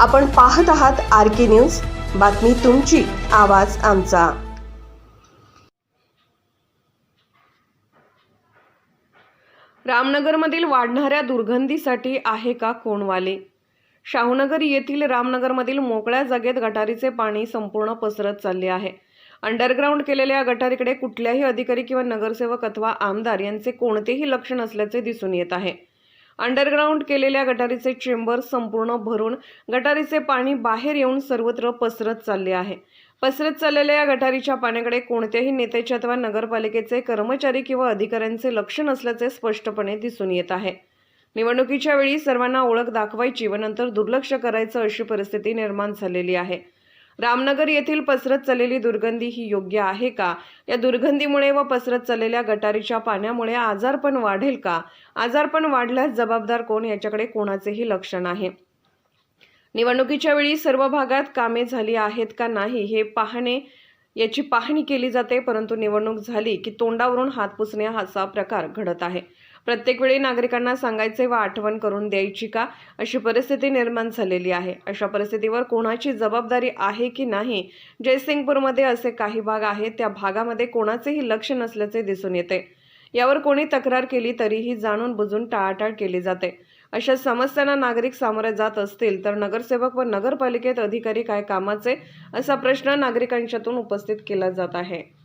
आपण पाहत आहात आर के न्यूज. बातमी तुमची आवाज आमचा. रामनगरमधील वाढणाऱ्या दुर्गंधीसाठी आहे का कोणवाले? शाहूनगर येथील रामनगरमधील मोकळ्या जागेत गटारीचे पाणी संपूर्ण पसरत चालले आहे. अंडरग्राऊंड केलेल्या गटारीकडे कुठल्याही अधिकारी किंवा नगरसेवक अथवा आमदार यांचे कोणतेही लक्ष नसल्याचे दिसून येत आहे. अंडरग्राऊंड केलेल्या गटारीचे चेंबर संपूर्ण भरून गटारीचे पाणी बाहेर येऊन सर्वत्र पसरत चालले आहे. पसरत चाललेल्या या गटारीच्या पाण्याकडे कोणत्याही नेत्याचे अथवा नगरपालिकेचे कर्मचारी किंवा अधिकाऱ्यांचे लक्ष नसल्याचे स्पष्टपणे दिसून येत आहे. निवडणुकीच्या वेळी सर्वांना ओळख दाखवायची व नंतर दुर्लक्ष करायचं अशी परिस्थिती निर्माण झालेली आहे. रामनगर येथील पसरत चाललेली दुर्गंधी ही योग्य आहे का? या दुर्गंधीमुळे व पसरत चाललेल्या गटारीच्या पाण्यामुळे आजारपण वाढेल का? आजारपण वाढल्यास जबाबदार कोण? याच्याकडे कोणाचेही लक्ष नाही. निवडणुकीच्या वेळी सर्व भागात कामे झाली आहेत का नाही हे पाहणे याची पाहणी केली जाते परंतु निवडणूक झाली की तोंडावरून हात पुसणे असा प्रकार घडत आहे. प्रत्येक वेळी नागरिकांना सांगायचे व आठवण करून द्यायची का? अशी परिस्थिती निर्माण झालेली आहे. अशा परिस्थितीवर कोणाची जबाबदारी आहे की नाही? जयसिंगपूरमध्ये असे काही भाग आहेत. त्या भागामध्ये कोणाचेही लक्ष नसल्याचे दिसून येते. यावर कोणी तक्रार केली तरीही जाणून बुजून टाळाटाळ केली जाते. अशा समस्यांना नागरिक सामोरे जात असतील तर नगरसेवक व नगरपालिकेत अधिकारी काय कामाचे? असा प्रश्न नागरिकांच्यातून उपस्थित केला जात आहे.